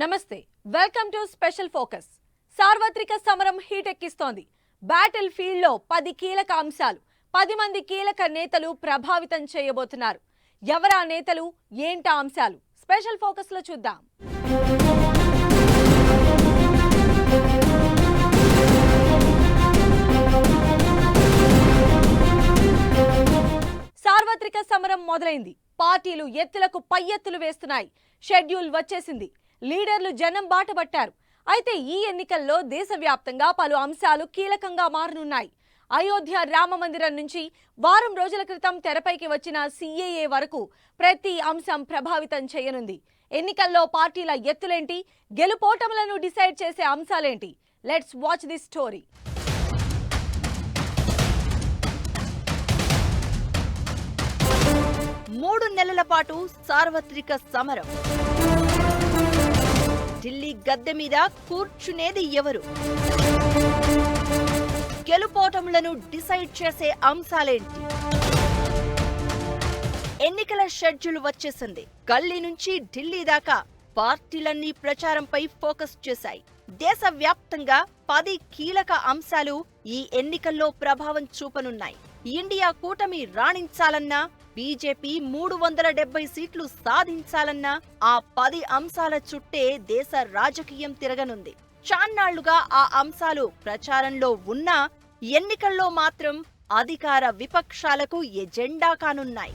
నమస్తే welcome to special focus. సార్వత్రిక సమరం హీటెక్కిస్తోంది బ్యాటిల్ ఫీల్డ్లో పది కీలక అంశాలు పది మంది కీలక నేతలు ప్రభావితం చేయబోతున్నారు. ఎవరా నేతలు ఏంటా అంశాలు? స్పెషల్ ఫోకస్లో చూద్దాం. సార్వత్రిక సమరం మొదలైంది. పార్టీలు ఎత్తులకు పై ఎత్తులు వేస్తున్నాయి. షెడ్యూల్ వచ్చేసింది. లీడర్లు జనం బాటబట్టారు అయితే ఈ ఎన్నికల్లో దేశవ్యాప్తంగా పలు అంశాలు కీలకంగా మారనున్నాయి. అయోధ్య రామ మందిరం నుంచి వారం రోజుల క్రితం తెరపైకి వచ్చిన సీఏఏ వరకు ప్రతి అంశం ప్రభావితం చేయనుంది. ఎన్నికల్లో పార్టీల ఎత్తులేంటి? గెలుపోటములను డిసైడ్ చేసే అంశాలేంటి? Let's watch this story. మూడు నెలల పాటు సార్వత్రిక సమరం. ఢిల్లీ గద్దె మీద కూర్చునేది ఎవరు? గెలుపోటములను డిసైడ్ చేసే అంశాలేంటి? ఎన్నికల షెడ్యూల్ వచ్చేసింది. గల్లీ నుంచి ఢిల్లీ దాకా పార్టీలన్నీ ప్రచారంపై ఫోకస్ చేశాయి. దేశవ్యాప్తంగా పది కీలక అంశాలు ఈ ఎన్నికల్లో ప్రభావం చూపనున్నాయి. ఇండియా కూటమి రాణించాలన్నా బీజేపీ మూడు వందల డెబ్బై సీట్లు సాధించాలన్న ఆ పది అంశాల చుట్టే దేశ రాజకీయం తిరగనుంది. చాన్నాళ్ళుగా ఆ అంశాలు ప్రచారంలో ఉన్నా ఎన్నికల్లో మాత్రం అధికార విపక్షాలకు ఎజెండా కానున్నాయి.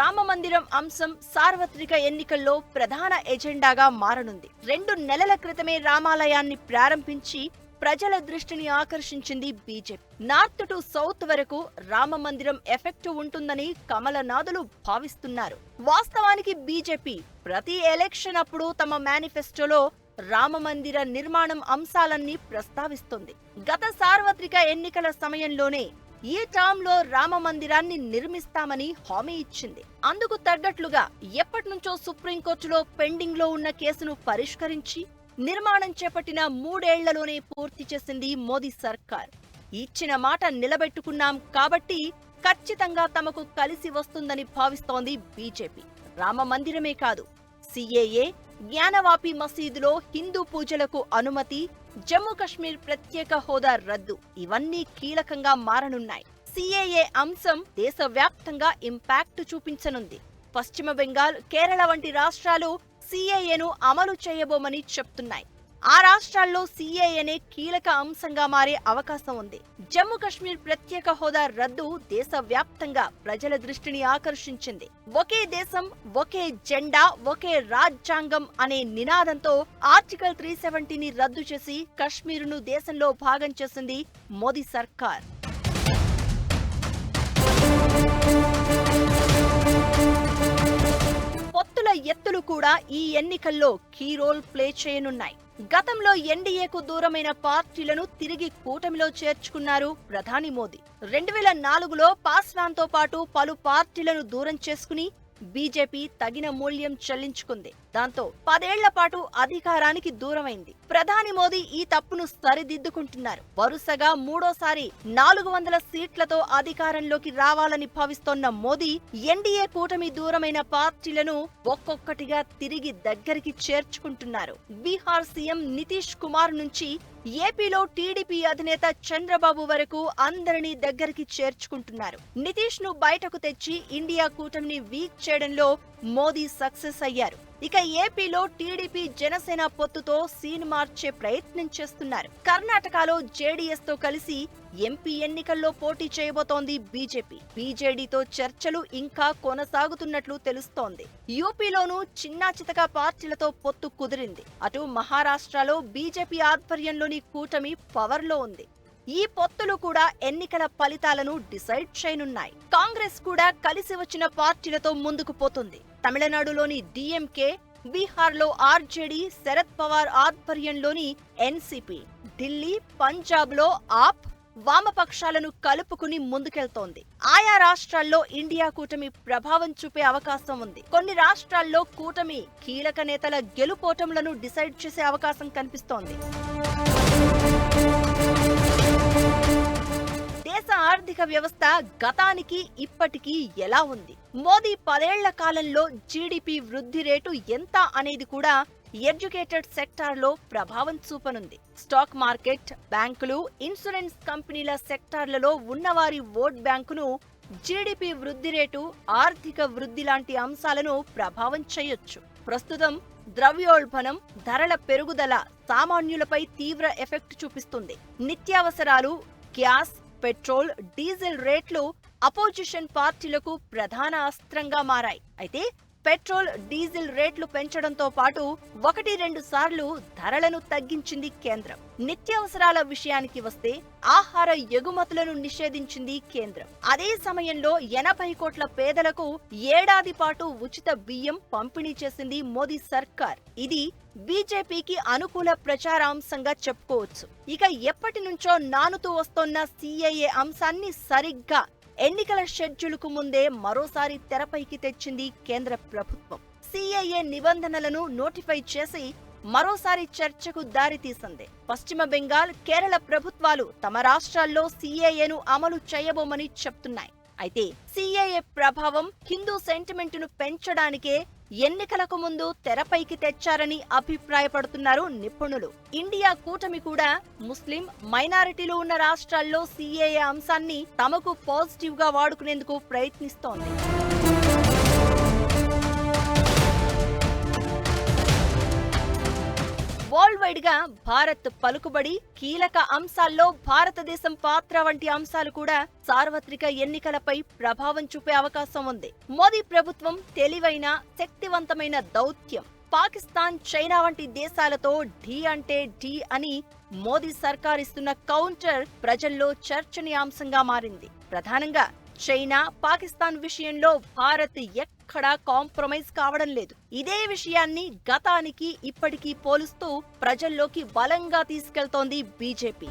రామమందిరం అంశం సార్వత్రిక ఎన్నికల్లో ప్రధాన ఎజెండాగా మారనుంది. రెండు నెలల క్రితమే రామాలయాన్ని ప్రారంభించి ప్రజల దృష్టిని ఆకర్షించింది బీజేపీ. నార్త్ టు సౌత్ వరకు రామ మందిరం ఎఫెక్ట్ ఉంటుందని కమలనాథులు భావిస్తున్నారు. వాస్తవానికి బీజేపీ ప్రతి ఎలక్షన్ అప్పుడు తమ మేనిఫెస్టోలో రామ మందిర నిర్మాణం అంశాలన్నీ ప్రస్తావిస్తుంది. గత సార్వత్రిక ఎన్నికల సమయంలోనే ఈ టర్మ్లో రామ మందిరాన్ని నిర్మిస్తామని హామీ ఇచ్చింది. అందుకు తగ్గట్లుగా ఎప్పటినుంచో సుప్రీంకోర్టులో పెండింగ్లో ఉన్న కేసును పరిష్కరించి నిర్మాణం చేపట్టిన మూడేళ్ళలోనే పూర్తి చేసింది మోదీ సర్కార్. ఇచ్చిన మాట నిలబెట్టుకున్నాం కాబట్టి ఖచ్చితంగా తమకు కలిసి వస్తుందని భావిస్తోంది బీజేపీ. రామ మందిరమే కాదు సిఏఏ జ్ఞానవాపి మసీదులో హిందూ పూజలకు అనుమతి జమ్మూ కశ్మీర్ ప్రత్యేక హోదా రద్దు ఇవన్నీ కీలకంగా మారనున్నాయి. సిఏఏ అంశం దేశవ్యాప్తంగా ఇంపాక్ట్ చూపించనుంది. పశ్చిమ బెంగాల్ కేరళ వంటి రాష్ట్రాలు సిఏఏను అమలు చేయబోమని చెప్తున్నాయి. ఆ రాష్ట్రాల్లో సిఏఏనే కీలక అంశంగా మారే అవకాశం ఉంది. జమ్మూ కశ్మీర్ ప్రత్యేక హోదా రద్దు దేశవ్యాప్తంగా ప్రజల దృష్టిని ఆకర్షించింది. ఒకే దేశం ఒకే జెండా ఒకే రాజ్యాంగం అనే నినాదంతో ఆర్టికల్ త్రీ సెవెంటీని రద్దు చేసి కశ్మీరును దేశంలో భాగం చేసింది మోదీ సర్కార్. ఎత్తులు కూడా ఈ ఎన్నికల్లో కీ రోల్ ప్లే చేయనున్నాయి. గతంలో ఎన్డీఏకు దూరమైన పార్టీలను తిరిగి కూటమిలో చేర్చుకున్నారు ప్రధాని మోదీ. రెండు వేల నాలుగులో పాస్వాన్తో పాటు పలు పార్టీలను దూరం చేసుకుని బీజేపీ తగిన మూల్యం చెల్లించుకుంది. దాంతో పదేళ్ళ పాటు అధికారానికి దూరమైంది. ప్రధాని మోదీ ఈ తప్పును సరిదిద్దుకుంటున్నారు. వరుసగా మూడోసారి నాలుగు వందల సీట్లతో అధికారంలోకి రావాలని భావిస్తోన్న మోదీ ఎన్డీఏ కూటమి దూరమైన పార్టీలను ఒక్కొక్కటిగా తిరిగి దగ్గరికి చేర్చుకుంటున్నారు. బీహార్ సీఎం నితీష్ కుమార్ నుంచి ఏపీలో టీడీపీ అధినేత చంద్రబాబు వరకు అందరినీ దగ్గరికి చేర్చుకుంటున్నారు. నితీష్ను బయటకు తెచ్చి ఇండియా కూటమిని వీక్ చేయడంలో మోదీ సక్సెస్ అయ్యారు. ఇక ఏపీలో టీడీపీ జనసేన పొత్తుతో సీన్ మార్చే ప్రయత్నం చేస్తున్నారు. కర్ణాటకలో జేడీఎస్తో కలిసి ఎంపీ ఎన్నికల్లో పోటీ చేయబోతోంది బీజేపీ. బీజేడీతో చర్చలు ఇంకా కొనసాగుతున్నట్లు తెలుస్తోంది. యూపీలోనూ చిన్నా చితక పార్టీలతో పొత్తు కుదిరింది. అటు మహారాష్ట్రలో బీజేపీ ఆధ్వర్యంలోని కూటమి పవర్లో ఉంది. ఈ పొత్తులు కూడా ఎన్నికల ఫలితాలను డిసైడ్ చేయనున్నాయి. కాంగ్రెస్ కూడా కలిసి వచ్చిన పార్టీలతో ముందుకు పోతుంది. తమిళనాడులోని డిఎంకే బీహార్లో ఆర్జేడీ శరద్ పవార్ ఆధ్వర్యంలోని ఎన్సిపి ఢిల్లీ పంజాబ్లో ఆప్ వామపక్షాలను కలుపుకుని ముందుకెళ్తోంది. ఆయా రాష్ట్రాల్లో ఇండియా కూటమి ప్రభావం చూపే అవకాశం ఉంది. కొన్ని రాష్ట్రాల్లో కూటమి కీలక నేతల గెలుపోటములను డిసైడ్ చేసే అవకాశం కనిపిస్తోంది. దేశ ఆర్థిక వ్యవస్థ గతానికి ఇప్పటికీ ఎలా ఉంది? మోదీ పదేళ్ళ కాలంలో జీడిపి వృద్ధి రేటు ఎంత అనేది కూడా ఎడ్యుకేటెడ్ సెక్టార్లో ప్రభావం చూపనుంది. స్టాక్ మార్కెట్ బ్యాంకులు ఇన్సూరెన్స్ కంపెనీల సెక్టార్లలో ఉన్నవారి ఓట్ బ్యాంకును జీడిపి వృద్ధి రేటు ఆర్థిక వృద్ధి లాంటి అంశాలను ప్రభావం చేయొచ్చు. ప్రస్తుతం ద్రవ్యోల్బణం ధరల పెరుగుదల సామాన్యులపై తీవ్ర ఎఫెక్ట్ చూపిస్తుంది. నిత్యావసరాలు గ్యాస్ పెట్రోల్ డీజిల్ రేట్లు అపోజిషన్ పార్టీలకు ప్రధాన అస్త్రంగా మారాయి. అయితే పెట్రోల్ డీజిల్ రేట్లు పెంచడంతో పాటు ఒకటి రెండు సార్లు ధరలను తగ్గించింది కేంద్రం. నిత్యావసరాల విషయానికి వస్తే ఆహార ఎగుమతులను నిషేధించింది కేంద్రం. అదే సమయంలో ఎనభై కోట్ల పేదలకు ఏడాది పాటు ఉచిత బియ్యం పంపిణీ చేసింది మోదీ సర్కార్. ఇది బీజేపీకి అనుకూల ప్రచారాంశంగా చెప్పుకోవచ్చు. ఇక ఎప్పటి నుంచో నానుతూ వస్తోన్న సీఏఏ అంశాన్ని సరిగ్గా ఎన్నికల షెడ్యూల్కు ముందే మరోసారి తెరపైకి తెచ్చింది కేంద్ర ప్రభుత్వం. సిఐఏ నిబంధనలను నోటిఫై చేసి మరోసారి చర్చకు దారితీసింది పశ్చిమ బెంగాల్ కేరళ ప్రభుత్వాలు తమ రాష్ట్రాల్లో సిఐఏను అమలు చేయబోమని చెప్తున్నాయి. అయితే సిఐఏ ప్రభావం హిందూ సెంటిమెంటును పెంచడానికే ఎన్నికలకు ముందు తెరపైకి తెచ్చారని అభిప్రాయపడుతున్నారు నిపుణులు. ఇండియా కూటమి కూడా ముస్లిం మైనారిటీలు ఉన్న రాష్ట్రాల్లో సీఏఏ అంశాన్ని తమకు పాజిటివ్గా వాడుకునేందుకు ప్రయత్నిస్తోంది. వరల్డ్ వైడ్గా భారత్ పలుకుబడి కీలక అంశాల్లో భారతదేశం పాత్ర వంటి అంశాలు కూడా సార్వత్రిక ఎన్నికలపై ప్రభావం చూపే అవకాశం ఉంది. మోదీ ప్రభుత్వం తెలివైన శక్తివంతమైన దౌత్యం. పాకిస్తాన్ చైనా వంటి దేశాలతో ఢీ అంటే ఢీ అని మోదీ సర్కార్ ఇస్తున్న కౌంటర్ ప్రజల్లో చర్చనీయాంశంగా మారింది. ప్రధానంగా చైనా పాకిస్తాన్ విషయంలో భారత్ ఎక్కడా కాంప్రమైజ్ కావడం లేదు. ఇదే విషయాన్ని గతానికి ఇప్పటికీ పోలుస్తూ ప్రజల్లోకి బలంగా తీసుకెళ్తోంది బీజేపీ.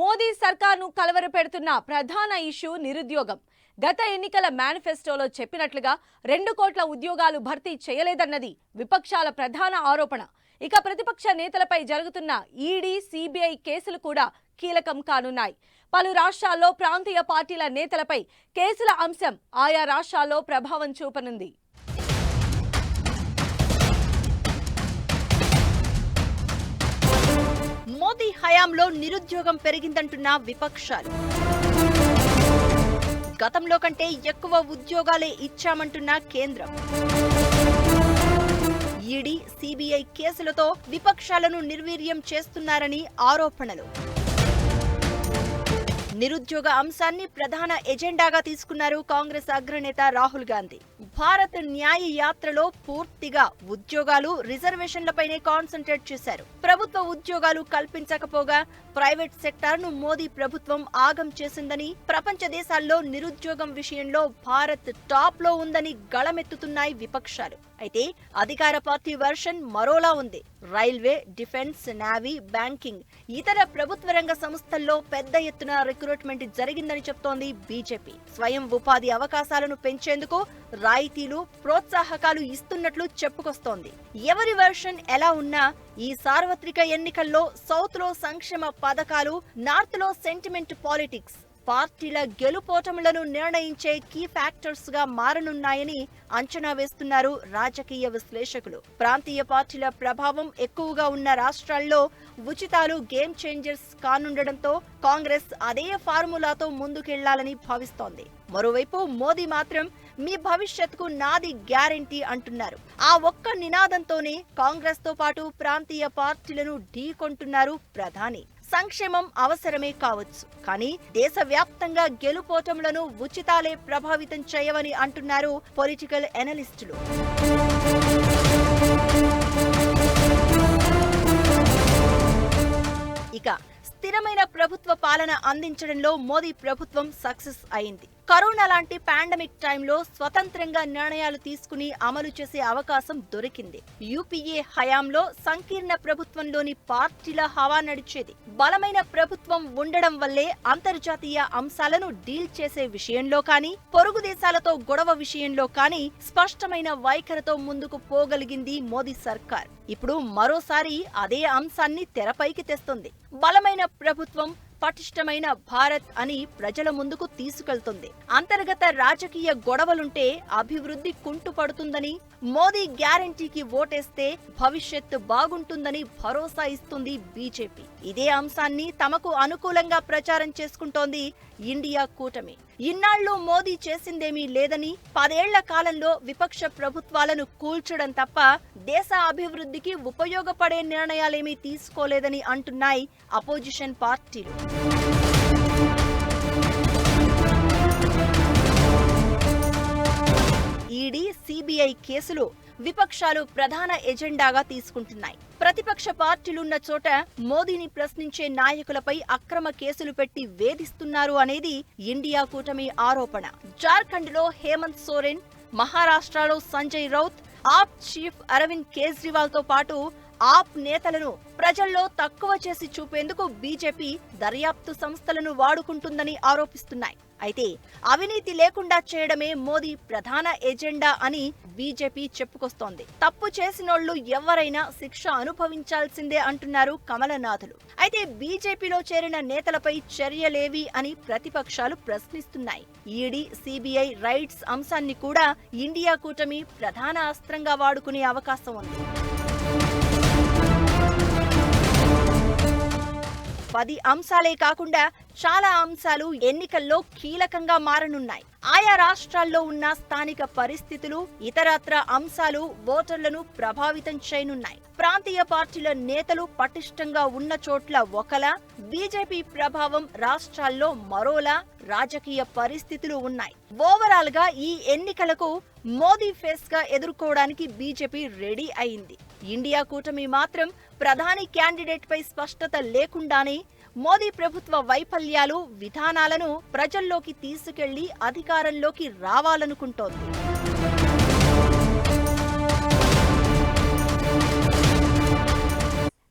మోదీ సర్కార్ను కలవరపెడుతున్న ప్రధాన ఇష్యూ నిరుద్యోగం. గత ఎన్నికల మేనిఫెస్టోలో చెప్పినట్లుగా రెండు కోట్ల ఉద్యోగాలు భర్తీ చేయలేదన్నది విపక్షాల ప్రధాన ఆరోపణ. ఇక ప్రతిపక్ష నేతలపై జరుగుతున్న ఈడీ సిబిఐ కేసులు కూడా కీలకం కానున్నాయి. పలు రాష్ట్రాల్లో ప్రాంతీయ పార్టీల నేతలపై కేసుల అంశం ఆయా రాష్ట్రాల్లో ప్రభావం చూపనుంది. మోదీ హయాంలో నిరుద్యోగం పెరిగిందంటున్న విపక్షాలు. గతంలో కంటే ఎక్కువ ఉద్యోగాలే ఇచ్చామంటున్న కేంద్రం. ఈడీ సిబిఐ కేసులతో విపక్షాలను నిర్వీర్యం చేస్తున్నారని ఆరోపణలు. నిరుద్యోగ అంశాన్ని ప్రధాన ఎజెండాగా తీసుకున్నారు కాంగ్రెస్ అగ్రనేత రాహుల్ గాంధీ. భారత్ న్యాయ యాత్రలో పూర్తిగా ఉద్యోగాలు రిజర్వేషన్లపైనే కాన్సన్ట్రేట్ చేశారు. ప్రభుత్వ ఉద్యోగాలు కల్పించకపోగా ప్రైవేట్ సెక్టార్ను మోదీ ప్రభుత్వం ఆగం చేసిందని ప్రపంచ దేశాల్లో నిరుద్యోగం విషయంలో భారత్ టాప్లో ఉందని గళమెత్తుతున్నాయి విపక్షాలు. అయితే అధికార పార్టీ వర్షన్ మరోలా ఉంది. రైల్వే డిఫెన్స్ నావీ బ్యాంకింగ్ ఇతర ప్రభుత్వ రంగ సంస్థల్లో పెద్ద ఎత్తున రిక్రూట్మెంట్ జరిగిందని చెప్తోంది బీజేపీ. స్వయం ఉపాధి అవకాశాలను పెంచేందుకు రాయితీలు ప్రోత్సాహకాలు ఇస్తున్నట్లు చెప్పుకొస్తోంది. ఎవరి వెర్షన్ ఎలా ఉన్నా ఈ సార్వత్రిక ఎన్నికల్లో సౌత్లో సంక్షేమ పథకాలు నార్త్లో సెంటిమెంట్ పాలిటిక్స్ పార్టీల గెలుపోటములను నిర్ణయించే కీ ఫ్యాక్టర్స్గా మారనున్నాయని అంచనా వేస్తున్నారు రాజకీయ విశ్లేషకులు. ప్రాంతీయ పార్టీల ప్రభావం ఎక్కువగా ఉన్న రాష్ట్రాల్లో ఉచితాలు గేమ్ చేంజర్స్ కానుండడంతో కాంగ్రెస్ అదే ఫార్ములాతో ముందుకెళ్ళాలని భావిస్తోంది. మరోవైపు మోదీ మాత్రం మీ భవిష్యత్తుకు నాది గ్యారంటీ అంటున్నారు. ఆ ఒక్క నినాదంతోనే కాంగ్రెస్తో పాటు ప్రాంతీయ పార్టీలను ఢీకొంటున్నారు ప్రధాని. సంక్షేమం అవసరమే కావచ్చు కానీ దేశవ్యాప్తంగా గెలుపోటములను ఉచితాలే ప్రభావితం చేయవని అంటున్నారు పొలిటికల్ ఎనలిస్టులు. ఇక స్థిరమైన ప్రభుత్వ పాలన అందించడంలో మోదీ ప్రభుత్వం సక్సెస్ అయింది. కరోనా లాంటి పాండమిక్ టైంలో స్వతంత్రంగా నిర్ణయాలు తీసుకుని అమలు చేసే అవకాశం దొరికింది. యూపీఏ హయాంలో సంకీర్ణ ప్రభుత్వంలోని పార్టీల హవా నడిచేది. బలమైన ప్రభుత్వం ఉండడం వల్లే అంతర్జాతీయ అంశాలను డీల్ చేసే విషయంలో కానీ పొరుగు దేశాలతో గొడవ విషయంలో కానీ స్పష్టమైన వైఖరితో ముందుకు పోగలిగింది మోదీ సర్కార్. ఇప్పుడు మరోసారి అదే అంశాన్ని తెరపైకి తెస్తుంది. బలమైన ప్రభుత్వం పటిష్టమైన భారత్ అని ప్రజల ముందుకు తీసుకెళ్తుంది. అంతర్గత రాజకీయ గొడవలుంటే అభివృద్ధి కుంటుపడుతుందని మోదీ గ్యారంటీకి ఓటేస్తే భవిష్యత్తు బాగుంటుందని భరోసా ఇస్తుంది బీజేపీ. ఇదే అంశాన్ని తమకు అనుకూలంగా ప్రచారం చేసుకుంటోంది ఇండియా కూటమి. ఇన్నాళ్ళు మోదీ చేసిందేమీ లేదని పదేళ్ళ కాలంలో విపక్ష ప్రభుత్వాలను కూల్చడం తప్ప దేశ అభివృద్ధికి ఉపయోగపడే నిర్ణయాలేమీ తీసుకోలేదని అంటున్నాయి అపోజిషన్ పార్టీలు. ఈడీ సిబిఐ కేసులు విపక్షాలు ప్రధాన ఎజెండాగా తీసుకుంటున్నాయి. ప్రతిపక్ష పార్టీలున్న చోట మోదీని ప్రశ్నించే నాయకులపై అక్రమ కేసులు పెట్టి వేధిస్తున్నారు అనేది ఇండియా కూటమి ఆరోపణ. జార్ఖండ్లో హేమంత్ సోరెన్ మహారాష్ట్రలో సంజయ్ రౌత్ ఆప్ చీఫ్ అరవింద్ కేజ్రీవాల్తో పాటు ఆప్ నేతలను ప్రజల్లో తక్కువ చేసి చూపేందుకు బీజేపీ దర్యాప్తు సంస్థలను వాడుకుంటుందని ఆరోపిస్తున్నాయి. అయితే అవినీతి లేకుండా చేయడమే మోదీ ప్రధాన ఎజెండా అని బీజేపీ చెప్పుకొస్తోంది. తప్పు చేసినోళ్ళు ఎవరైనా శిక్ష అనుభవించాల్సిందే అంటున్నారు కమలనాథులు. అయితే బీజేపీలో చేరిన నేతలపై చర్యలేవి అని ప్రతిపక్షాలు ప్రశ్నిస్తున్నాయి. ఈడీ సిబిఐ రైట్స్ అంశాన్ని కూడా ఇండియా కూటమి ప్రధాన అస్త్రంగా వాడుకునే అవకాశం ఉంది. పది అంశాలే కాకుండా చాలా అంశాలు ఎన్నికల్లో కీలకంగా మారనున్నాయి. ఆయా రాష్ట్రాల్లో ఉన్న స్థానిక పరిస్థితులు ఇతరత్ర అంశాలు ఓటర్లను ప్రభావితం చేయనున్నాయి. ప్రాంతీయ పార్టీల నేతలు పటిష్టంగా ఉన్న చోట్ల ఒకలా బీజేపీ ప్రభావం రాష్ట్రాల్లో మరోలా రాజకీయ పరిస్థితులు ఉన్నాయి. ఓవరాల్గా ఈ ఎన్నికలకు మోదీ ఫేస్గా ఎదుర్కోవడానికి బీజేపీ రెడీ అయింది. ఇండియా కూటమి మాత్రం ప్రధాని క్యాండిడేట్ పై స్పష్టత లేకుండానే మోదీ ప్రభుత్వ వైఫల్యాలు విధానాలను ప్రజల్లోకి తీసుకెళ్ళి అధికారంలోకి రావాలనుకుంటోంది.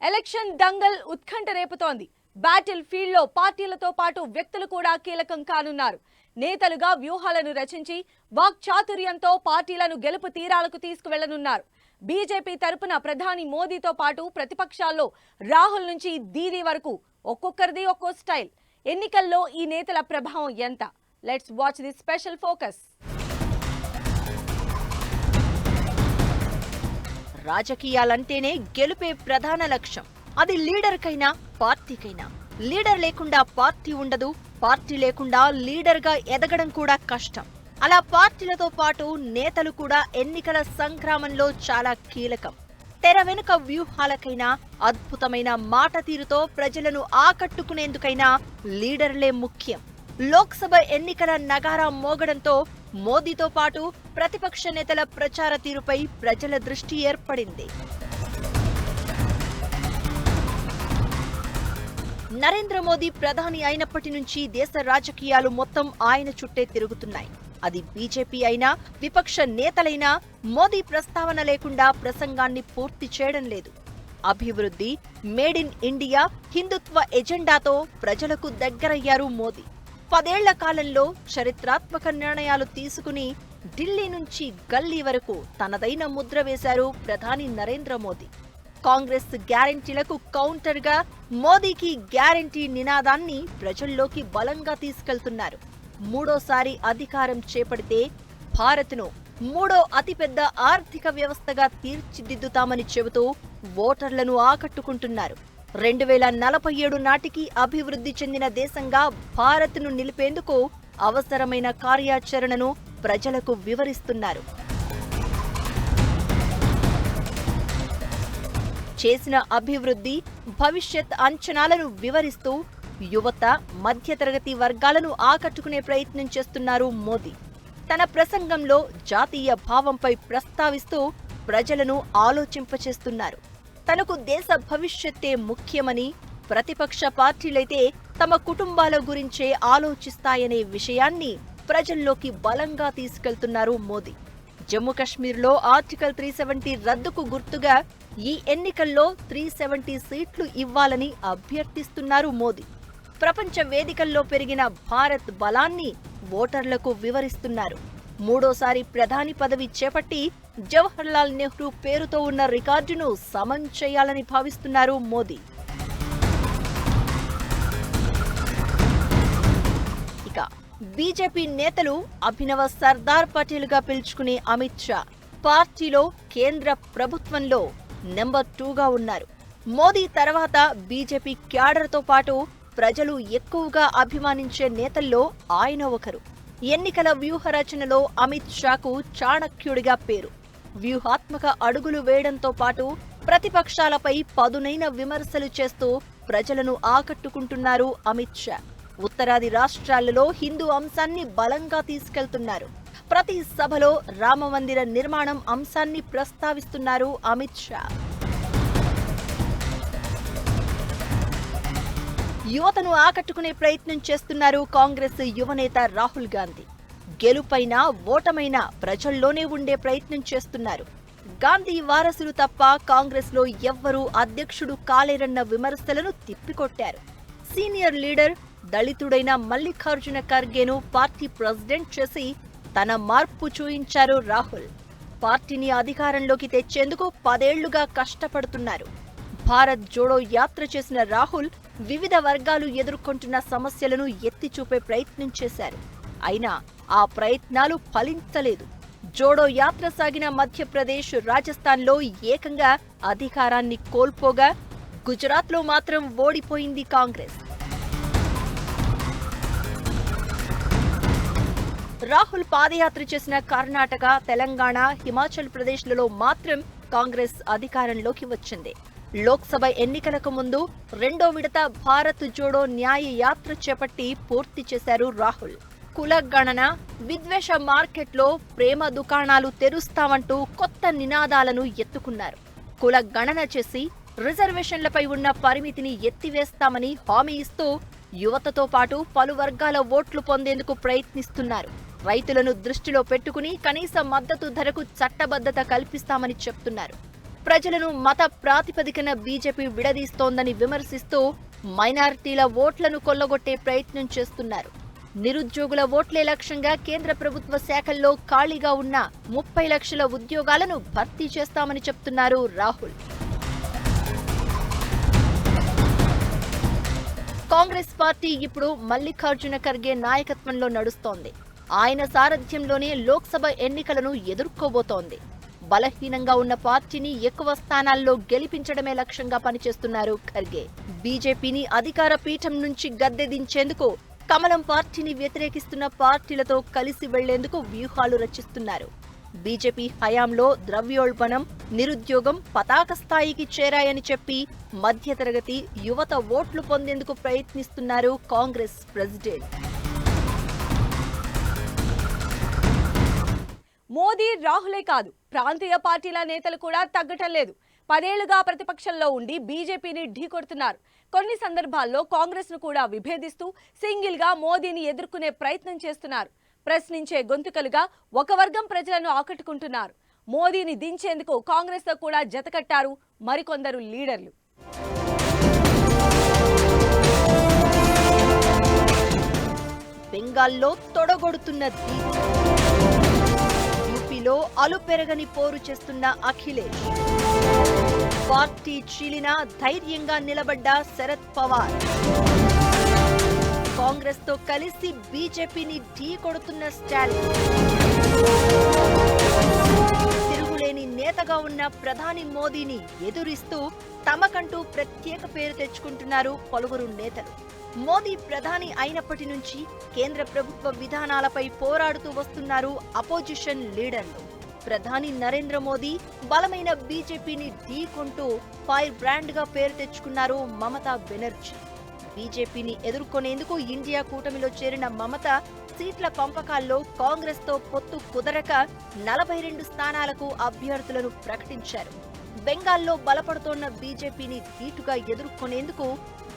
ఎలక్షన్ దంగల్ ఉత్కంఠ రేపుతోంది. బ్యాటిల్ ఫీల్డ్లో పార్టీలతో పాటు వ్యక్తులు కూడా కీలకం కానున్నారు. నేతలుగా వ్యూహాలను రచించి వాక్చాతుర్యంతో పార్టీలను గెలుపు తీరాలకు తీసుకువెళ్ళనున్నారు. బీజేపీ తరపున ప్రధాని మోదీతో పాటు ప్రతిపక్షాల్లో రాహుల్ నుంచి దీదీ వరకు ఒక్కొక్కరిది ఒక్కో స్టైల్. ఎన్నికల్లో ఈ నేతల ప్రభావం ఎంత? Let's watch the special focus రాజకీయాలంటేనే గెలుపే ప్రధాన లక్ష్యం. అది లీడర్కైనా పార్టీకైనా. లీడర్ లేకుండా పార్టీ ఉండదు పార్టీ లేకుండా లీడర్గా ఎదగడం కూడా కష్టం. అలా పార్టీలతో పాటు నేతలు కూడా ఎన్నికల సంక్రామంలో చాలా కీలకం. తెర వెనుక వ్యూహాలకైనా అద్భుతమైన మాట తీరుతో ప్రజలను ఆకట్టుకునేందుకైనా లీడర్లే ముఖ్యం. లోక్సభ ఎన్నికల నగారా మోగడంతో మోదీతో పాటు ప్రతిపక్ష నేతల ప్రచార తీరుపై ప్రజల దృష్టి ఏర్పడింది. నరేంద్ర మోదీ ప్రధాని అయినప్పటి నుంచి దేశ రాజకీయాలు మొత్తం ఆయన చుట్టే తిరుగుతున్నాయి. అది బీజేపీ అయినా విపక్ష నేతలైనా మోదీ ప్రస్తావన లేకుండా ప్రసంగాన్ని పూర్తి చేయడం లేదు. అభివృద్ధి మేడ్ ఇన్ ఇండియా హిందుత్వ ఎజెండాతో ప్రజలకు దగ్గరయ్యారు మోదీ. పదేళ్ళ కాలంలో చరిత్రాత్మక నిర్ణయాలు తీసుకుని ఢిల్లీ నుంచి గల్లీ వరకు తనదైన ముద్ర వేశారు ప్రధాని నరేంద్ర మోదీ. కాంగ్రెస్ గ్యారంటీలకు కౌంటర్గా మోదీకి గ్యారంటీ నినాదాన్ని ప్రజల్లోకి బలంగా తీసుకెళ్తున్నారు. మూడోసారి అధికారం చేపడితే భారత్ను మూడో అతిపెద్ద ఆర్థిక వ్యవస్థగా తీర్చిదిద్దుతామని చెబుతూ ఓటర్లను ఆకట్టుకుంటున్నారు. రెండు వేల నలభై ఏడు నాటికి అభివృద్ధి చెందిన దేశంగా భారత్ను నిలిపేందుకు అవసరమైన కార్యాచరణను ప్రజలకు వివరిస్తున్నారు. చేసిన అభివృద్ధి భవిష్యత్ అంచనాలను వివరిస్తూ యువత మధ్యతరగతి వర్గాలను ఆకట్టుకునే ప్రయత్నం చేస్తున్నారు మోదీ. తన ప్రసంగంలో జాతీయ భావంపై ప్రస్తావిస్తూ ప్రజలను ఆలోచింపచేస్తున్నారు. తనకు దేశ భవిష్యత్తే ముఖ్యమని ప్రతిపక్ష పార్టీలైతే తమ కుటుంబాల గురించే ఆలోచిస్తాయనే విషయాన్ని ప్రజల్లోకి బలంగా తీసుకెళ్తున్నారు మోదీ. జమ్మూ కశ్మీర్లో ఆర్టికల్ త్రీ సెవెంటీ రద్దుకు గుర్తుగా ఈ ఎన్నికల్లో త్రీ సెవెంటీ సీట్లు ఇవ్వాలని అభ్యర్థిస్తున్నారు మోదీ. ప్రపంచ వేదికల్లో పెరిగిన భారత్ బలాన్ని ఓటర్లకు వివరిస్తున్నారు. మూడోసారి ప్రధాని పదవి చేపట్టి జవహర్లాల్ నెహ్రూ పేరుతో ఉన్న రికార్డును సమం చేయాలని భావిస్తున్నారు మోదీ. ఇక బీజేపీ నేతలు అభినవ సర్దార్ పటేల్గా పిలుచుకునే అమిత్ షా పార్టీలో కేంద్ర ప్రభుత్వంలో నెంబర్ టూగా ఉన్నారు. మోదీ తర్వాత బీజేపీ క్యాడర్తో పాటు ప్రజలు ఎక్కువగా అభిమానించే నేతల్లో ఆయన ఒకరు. ఎన్నికల వ్యూహ రచనలో అమిత్ షాకు చాణక్యుడిగా పేరు. వ్యూహాత్మక అడుగులు వేయడంతో పాటు ప్రతిపక్షాలపై పదునైన విమర్శలు చేస్తూ ప్రజలను ఆకట్టుకుంటున్నారు అమిత్ షా. ఉత్తరాది రాష్ట్రాలలో హిందూ అంశాన్ని బలంగా తీసుకెళ్తున్నారు. ప్రతి సభలో రామమందిర నిర్మాణం అంశాన్ని ప్రస్తావిస్తున్నారు అమిత్ షా. యువతను ఆకట్టుకునే ప్రయత్నం చేస్తున్నారు కాంగ్రెస్ యువనేత రాహుల్ గాంధీ. గెలుపైన ఓటమైనా ప్రజల్లోనే ఉండే ప్రయత్నం చేస్తున్నారు. గాంధీ వారసులు తప్ప కాంగ్రెస్లో ఎవ్వరూ అధ్యక్షుడు కాలేరన్న విమర్శలను తిప్పికొట్టారు. సీనియర్ లీడర్ దళితుడైన మల్లికార్జున ఖర్గేను పార్టీ ప్రెసిడెంట్ చేసి తన మార్పు చూయించారు రాహుల్. పార్టీని అధికారంలోకి తెచ్చేందుకు పదేళ్ళుగా కష్టపడుతున్నారు. భారత్ జోడో యాత్ర చేసిన రాహుల్ వివిధ వర్గాలు ఎదుర్కొంటున్న సమస్యలను ఎత్తి చూపే ప్రయత్నం చేశారు. అయినా ఆ ప్రయత్నాలు ఫలించలేదు. జోడో యాత్ర సాగిన మధ్యప్రదేశ్ రాజస్థాన్లో ఏకంగా అధికారాన్ని కోల్పోగా గుజరాత్లో మాత్రం ఓడిపోయింది కాంగ్రెస్. రాహుల్ పాదయాత్ర చేసిన కర్ణాటక తెలంగాణ హిమాచల్ ప్రదేశ్లలో మాత్రం కాంగ్రెస్ అధికారంలోకి వచ్చింది. లోక్సభ ఎన్నికలకు ముందు రెండో విడత భారత్ జోడో న్యాయ యాత్ర చేపట్టి పూర్తి చేశారు రాహుల్. కులగణన విద్వేష మార్కెట్లో ప్రేమ దుకాణాలు తెరుస్తామంటూ కొత్త నినాదాలను ఎత్తుకున్నారు. కుల గణన చేసి రిజర్వేషన్లపై ఉన్న పరిమితిని ఎత్తివేస్తామని హామీ ఇస్తూ యువతతో పాటు పలు వర్గాల ఓట్లు పొందేందుకు ప్రయత్నిస్తున్నారు. రైతులను దృష్టిలో పెట్టుకుని కనీస మద్దతు ధరకు చట్టబద్ధత కల్పిస్తామని చెప్తున్నారు. ప్రజలను మత ప్రాతిపదికన బీజేపీ విడదీస్తోందని విమర్శిస్తూ మైనారిటీల ఓట్లను కొల్లగొట్టే ప్రయత్నం చేస్తున్నారు. నిరుద్యోగుల ఓట్లే లక్ష్యంగా కేంద్ర ప్రభుత్వ శాఖల్లో ఖాళీగా ఉన్న ముప్పై లక్షల ఉద్యోగాలను భర్తీ చేస్తామని చెప్తున్నారు రాహుల్. కాంగ్రెస్ పార్టీ ఇప్పుడు మల్లికార్జున ఖర్గే నాయకత్వంలో నడుస్తోంది. ఆయన సారథ్యంలోనే లోక్సభ ఎన్నికలను ఎదుర్కోబోతోంది. బలహీనంగా ఉన్న పార్టీని ఎక్కువ స్థానాల్లో గెలిపించడమే లక్ష్యంగా పనిచేస్తున్నారు ఖర్గే. బీజేపీని అధికార పీఠం నుంచి గద్దెదించేందుకు కమలం పార్టీని వ్యతిరేకిస్తున్న పార్టీలతో కలిసి వెళ్ళేందుకు వ్యూహాలు రచిస్తున్నారు. బీజేపీ హయాంలో ద్రవ్యోల్బణం నిరుద్యోగం పతాక స్థాయికి చేరాయని చెప్పి మధ్యతరగతి యువత ఓట్లు పొందేందుకు ప్రయత్నిస్తున్నారు కాంగ్రెస్ ప్రెసిడెంట్. మోదీ రాహులే కాదు ప్రాంతీయ పార్టీల నేతలు కూడా తగ్గటం లేదు. పదేళ్ళుగా ప్రతిపక్షంలో ఉండి బీజేపీని ఢీకొడుతున్నారు కొన్ని సందర్భాల్లో కాంగ్రెస్ను కూడా విభేదిస్తూ సింగిల్గా మోదీని ఎదుర్కొనే ప్రయత్నం చేస్తున్నారు. ప్రశ్నించే గొంతుకలుగా ఒక వర్గం ప్రజలను ఆకట్టుకుంటున్నారు. మోదీని దించేందుకు కాంగ్రెస్తో కూడా జతకట్టారు మరికొందరు లీడర్లు. బెంగాల్లో తొడగొడుతున్నది దీప్ అలుపెరగని పోరు చేస్తున్న అఖిలేష్. పార్టీ చీలిన ధైర్యంగా నిలబడ్డ శరద్ పవార్. కాంగ్రెస్తో కలిసి బీజేపీని ఢీ కొడుతున్న స్టాలిన్. తిరుగులేని నేతగా ఉన్న ప్రధాని మోదీని ఎదురిస్తూ తమకంటూ ప్రత్యేక పేరు తెచ్చుకుంటున్నారు పలువురు నేతలు. మోదీ ప్రధాని అయినప్పటి నుంచి కేంద్ర ప్రభుత్వ విధానాలపై పోరాడుతూ వస్తున్నారు అపోజిషన్ లీడర్లు. ప్రధాని నరేంద్ర మోదీ బలమైన బీజేపీని ఢీకొంటూ ఫైర్ బ్రాండ్గా పేరు తెచ్చుకున్నారు మమతా బెనర్జీ. బీజేపీని ఎదుర్కొనేందుకు ఇండియా కూటమిలో చేరిన మమత సీట్ల పంపకాల్లో కాంగ్రెస్తో పొత్తు కుదరక నలభై రెండు స్థానాలకు అభ్యర్థులను ప్రకటించారు. బెంగాల్లో బలపడుతోన్న బీజేపీని ధీటుగా ఎదుర్కొనేందుకు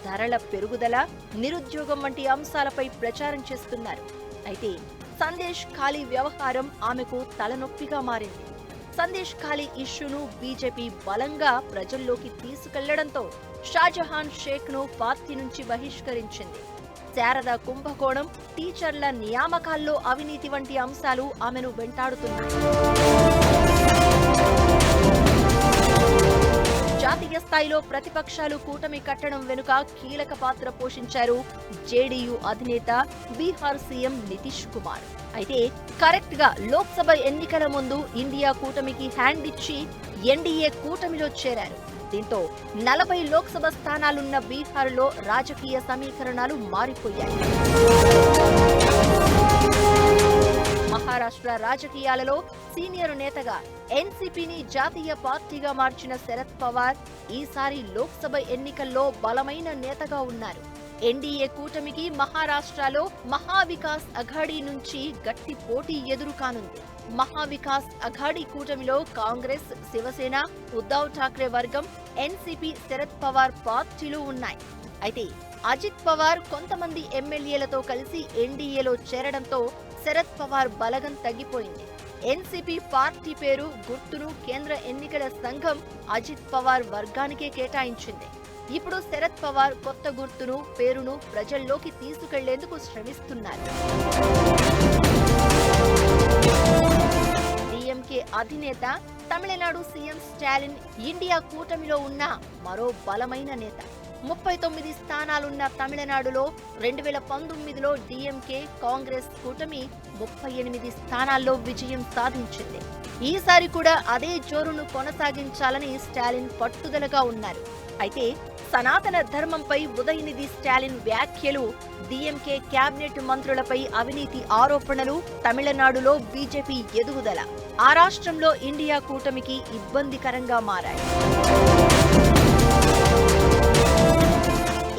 ధరల పెరుగుదల నిరుద్యోగం వంటి అంశాలపై ప్రచారం చేస్తున్నారు. అయితే సందేశ్ ఖాళీ వ్యవహారం ఆమెకు తలనొప్పిగా మారింది. సందేశ్ ఖాళీ ఇష్యూను బీజేపీ బలంగా ప్రజల్లోకి తీసుకెళ్ళడంతో షాజహాన్ షేక్ను పార్టీ నుంచి బహిష్కరించింది. శారద కుంభకోణం టీచర్ల నియామకాల్లో అవినీతి వంటి అంశాలు ఆమెను వెంటాడుతున్నాయి. జాతీయ స్థాయిలో ప్రతిపక్షాలు కూటమి కట్టడం వెనుక కీలక పాత్ర పోషించారు జేడీయూ అధినేత బీహార్ సీఎం నితీష్ కుమార్. అయితే కరెక్ట్గా లోక్సభ ఎన్నికల ముందు ఇండియా కూటమికి హ్యాండ్ ఇచ్చి ఎన్డీఏ కూటమిలో చేరారు. దీంతో నలభై లోక్సభ స్థానాలున్న బీహార్లో రాజకీయ సమీకరణాలు మారిపోయాయి. మహారాష్ట్ర రాజకీయాలలో సీనియర్ నేతగా ఎన్సీపీని జాతీయ పార్టీగా మార్చిన శరద్ పవార్ ఈసారి లోక్సభ ఎన్నికల్లో బలమైన నేతగా ఉన్నారు. ఎన్డీఏ కూటమికి మహారాష్ట్రలో మహావికాస్ అఘాడీ నుంచి గట్టి పోటీ ఎదురు కానుంది. మహావికాస్ అఘాడీ కూటమిలో కాంగ్రెస్ శివసేన ఉద్దవ్ ఠాక్రే వర్గం ఎన్సీపీ శరద్ పవార్ పార్టీలు ఉన్నాయి. అయితే అజిత్ పవార్ కొంతమంది ఎమ్మెల్యేలతో కలిసి ఎన్డీఏలో చేరడంతో శరద్ పవార్ బలగం తగ్గిపోయింది. ఎన్సీపీ పార్టీ పేరు గుర్తును కేంద్ర ఎన్నికల సంఘం అజిత్ పవార్ వర్గానికే కేటాయించింది. ఇప్పుడు శరద్ పవార్ కొత్త గుర్తును పేరును ప్రజల్లోకి తీసుకెళ్ళేందుకు శ్రమిస్తున్నారు. డిఎంకే అధినేత తమిళనాడు సీఎం స్టాలిన్ ఇండియా కూటమిలో ఉన్న మరో బలమైన నేత. ముప్పై తొమ్మిది స్థానాలున్న తమిళనాడులో రెండు వేల పంతొమ్మిదిలో డిఎంకే కాంగ్రెస్ కూటమి ముప్పై ఎనిమిది స్థానాల్లో విజయం సాధించింది. ఈసారి కూడా అదే జోరును కొనసాగించాలని స్టాలిన్ పట్టుదలగా ఉన్నారు. అయితే సనాతన ధర్మంపై ఉదయనిధి స్టాలిన్ వ్యాఖ్యలు డిఎంకే కేబినెట్ మంత్రులపై అవినీతి ఆరోపణలు తమిళనాడులో బీజేపీ ఎదుగుదల. ఆ రాష్ట్రంలో ఇండియా కూటమికి ఇబ్బందికరంగా మారాయి.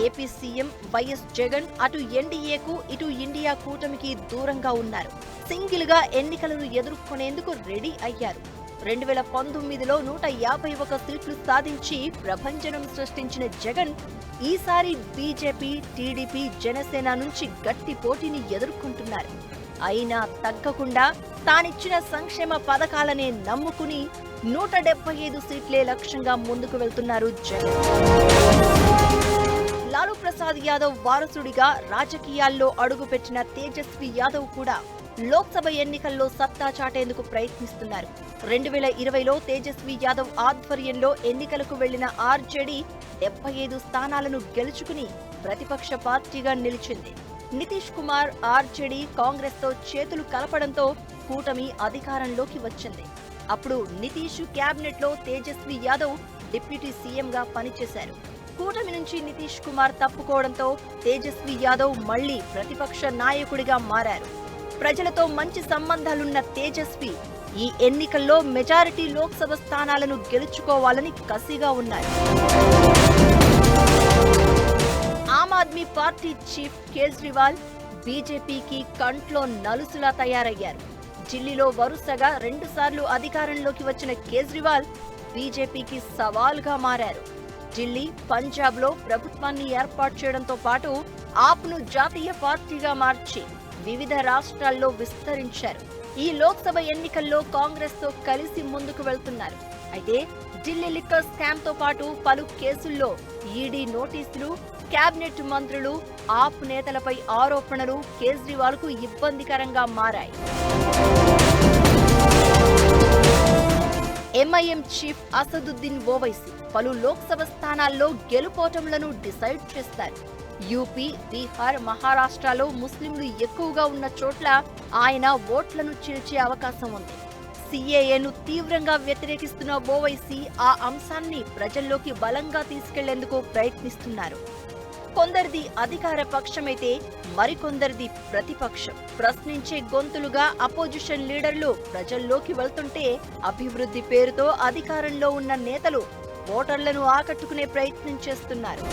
ఏపీ సీఎం వైఎస్ జగన్ అటు ఎన్డీఏకు ఇటు ఇండియా కూటమికి దూరంగా ఉన్నారు. సింగిల్గా ఎన్నికలను ఎదుర్కొనేందుకు రెడీ అయ్యారు. రెండు వేల పంతొమ్మిదిలో నూట యాభై ఒక సీట్లు సాధించి ప్రభంజనం సృష్టించిన జగన్ ఈసారి బీజేపీ టీడీపీ జనసేన నుంచి గట్టి పోటీని ఎదుర్కొంటున్నారు. అయినా తగ్గకుండా తానిచ్చిన సంక్షేమ పథకాలనే నమ్ముకుని నూట డెబ్బై ఐదు సీట్లే లక్ష్యంగా ముందుకు వెళ్తున్నారు జగన్. ప్రసాద్ యాదవ్ వారసుడిగా రాజకీయాల్లో అడుగుపెట్టిన తేజస్వి యాదవ్ కూడా లోక్సభ ఎన్నికల్లో సత్తా చాటేందుకు ప్రయత్నిస్తున్నారు. రెండు వేల ఇరవైలో తేజస్వి యాదవ్ ఆధ్వర్యంలో ఎన్నికలకు వెళ్ళిన ఆర్జేడీ డెబ్బై ఐదు స్థానాలను గెలుచుకుని ప్రతిపక్ష పార్టీగా నిలిచింది. నితీష్ కుమార్ ఆర్జేడీ కాంగ్రెస్తో చేతులు కలపడంతో కూటమి అధికారంలోకి వచ్చింది. అప్పుడు నితీష్ క్యాబినెట్లో తేజస్వి యాదవ్ డిప్యూటీ సీఎంగా పనిచేశారు. కూటమి నుంచి నితీష్ కుమార్ తప్పుకోవడంతో తేజస్వి యాదవ్ మళ్ళీ ప్రతిపక్ష నాయకుడిగా మారారు. ప్రజలతో మంచి సంబంధాలున్న తేజస్వి ఈ ఎన్నికల్లో మెజారిటీ లోక్సభ స్థానాలను గెలుచుకోవాలని కసిగా ఉన్నారు. ఆమ్ ఆద్మీ పార్టీ చీఫ్ కేజ్రీవాల్ బీజేపీకి కంట్లో నలుసులా తయారయ్యారు. ఢిల్లీలో వరుసగా రెండుసార్లు అధికారంలోకి వచ్చిన కేజ్రీవాల్ బీజేపీకి సవాల్గా మారారు. ఢిల్లీ పంజాబ్లో ప్రభుత్వాన్ని ఏర్పాటు చేయడంతో పాటు ఆప్ను జాతీయ పార్టీగా మార్చి వివిధ రాష్ట్రాల్లో విస్తరించారు. ఈ లోక్సభ ఎన్నికల్లో కాంగ్రెస్తో కలిసి ముందుకు వెళ్తున్నారు. అయితే ఢిల్లీ లిక్కర్ స్కామ్తో పాటు పలు కేసుల్లో ఈడీ నోటీసులు కేబినెట్ మంత్రులు ఆప్ నేతలపై ఆరోపణలు కేజ్రీవాల్కు ఇబ్బందికరంగా మారాయి. ఎంఐఎం చీఫ్ అసదుద్దీన్ ఓవైసీ పలు లోక్సభ స్థానాల్లో గెలుపోటములను డిసైడ్ చేస్తారు. యూపీ బీహార్ మహారాష్ట్రలో ముస్లింలు ఎక్కువగా ఉన్న చోట్ల ఆయన ఓట్లను చీల్చే అవకాశం ఉంది. సీఏఏను తీవ్రంగా వ్యతిరేకిస్తున్న ఓవైసీ ఆ అంశాన్ని ప్రజల్లోకి బలంగా తీసుకెళ్ళేందుకు ప్రయత్నిస్తున్నారు. కొందరిది అధికార పక్షమైతే మరికొందరిది ప్రతిపక్షం. ప్రశ్నించే గొంతులుగా అపోజిషన్ లీడర్లు ప్రజల్లోకి వెళ్తుంటే అభివృద్ధి పేరుతో అధికారంలో ఉన్న నేతలు ఓటర్లను ఆకట్టుకునే ప్రయత్నం చేస్తున్నారు.